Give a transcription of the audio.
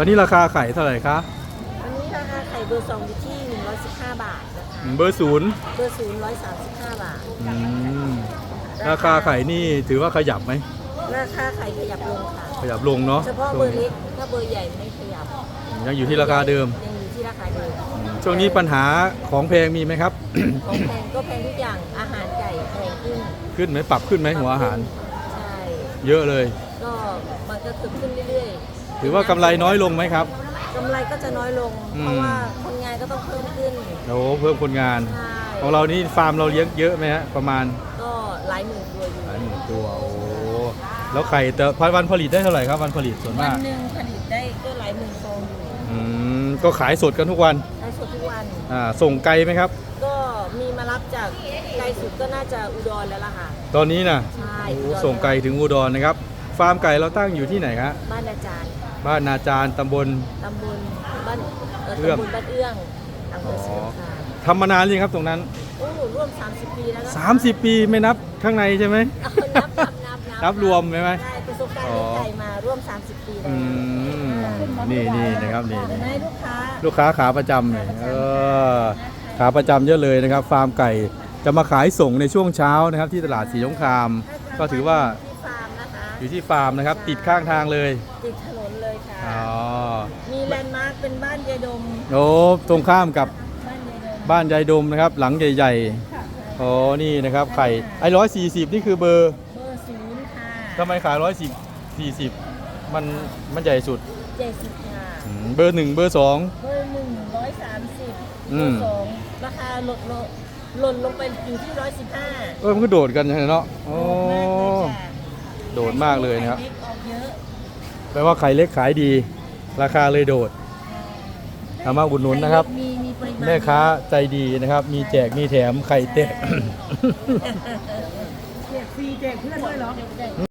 วันนี้ราคาไข่เท่าไหร่คะวันนี้ราคาไข่เบอร์สองอยู่ที่ 115 บาทนะคะเบอร์ศูนย์เบอร์ศูนย์135 บาท อืมราคาไข่นี่ถือว่าขยับไหม ราคาไข่ขยับลงค่ะ ขยับลงเนาะเฉพาะเบอร์เล็กถ้าเบอร์ใหญ่ไม่ขยับยังอยู่ที่ราคาเดิม ยังอยู่ที่ราคาเดิมช่วงนี้ปัญหาของแพงมีไหมครับ ของแพงก็แพงทุกอย่างอาหารไก่แพงขึ้นขึ้นไหมปรับขึ้นไหมหัวอาหาร ใช่ เยอะเลย ก็มันก็ขึ้นขึ้นเรื่อยๆ ถือว่ากำไรน้อยลงไหมครับ กำไรก็จะน้อยลง อืม เพราะว่าคนงานก็ต้องเพิ่มขึ้นโอ้เพิ่มคนงาน ใช่ของเรานี่ฟาร์มเราเลี้ยงเยอะไหมฮะประมาณก็หลายหมื่นตัวอยู่หลายหมื่นตัวโอ้แล้วไข่แต่พันวันผลิตได้เท่าไหร่ครับวันผลิตส่วนวัมากนหนึ่งผลิตได้ก็หลายหมื่นฟองอยู่อืมก็ขายสดกันทุกวันได้สดทุกวัน อ่าส่งไกลไหมครับ ก็มีมารับจากไกลสุดก็น่าจะอุดรแล้วล่ะค่ะ ตอนนี้นะใช่โอ้อุดรส่งไกลถึงอุดรนะครับ ฟาร์มไก่เราตั้งอยู่ที่ไหนครับบ้านอาจารย์ บ้านนาจารตำบล ตำบลบ้านเอ่อเอื้อม ตำบลบ้านเอื้องอำเภอเชียงคานทำมานานยังครับตรงนั้น โอ้ร่วม 30 ปีแล้วนะ30 ปีไม่นับข้างในใช่ไหม เอานับนับนับนับรวมไหมไหม ใช่ประสบการณ์เลี้ยงไก่มาร่วม 30 ปีแล้วอืมนี่นี่นะครับนี่เห็นไหมนี่ลูกค้า ลูกค้าขาประจำเลยเออขาประจำเยอะเลยนะครับ ฟาร์มไก่จะมาขายส่งในช่วงเช้านะครับ ที่ตลาดสีสงคราม ก็ถือว่าที่ฟาร์มนะคะอยู่ที่ฟาร์มนะครับ ติดข้างทางเลย ติดถนนเลย ค่ะ อ๋อมีแลนด์มาร์คเป็นบ้านยายดม โอ้ตรงข้ามกับบ้านยายดมบ้านยายดมนะครับ หลังใหญ่ๆโอ้นี่นะครับไข่ไอ้ร้อยสี่สิบนี่คือเบอร์เบอร์ศูนย์ค่ะทำไมขายร้อยสิบสี่สิบมันมันใหญ่สุดเจ็ดสิบค่ะ อืมเบอร์หนึ่งเบอร์สอง เบอร์หนึ่งร้อยสามสิบอืเบอม ร์สองราคาลดลงหล่นลงไปอยู่ที่ร้อยสิบห้าเออมันก็โดดกันใช่ไหมเนาะโอ้ โดดมากเลยนะครับ เล็กออกเยอะ แปลว่าไข่เล็กขายดี ราคาเลยโดดเอามาอุดหนุนนะครับ มีมีปริมาณแม่ค้าใจดีนะครับ มีแจกมีแถมไข่เตะเด็กฟรีแจกเพื่อนด้วยเหรอ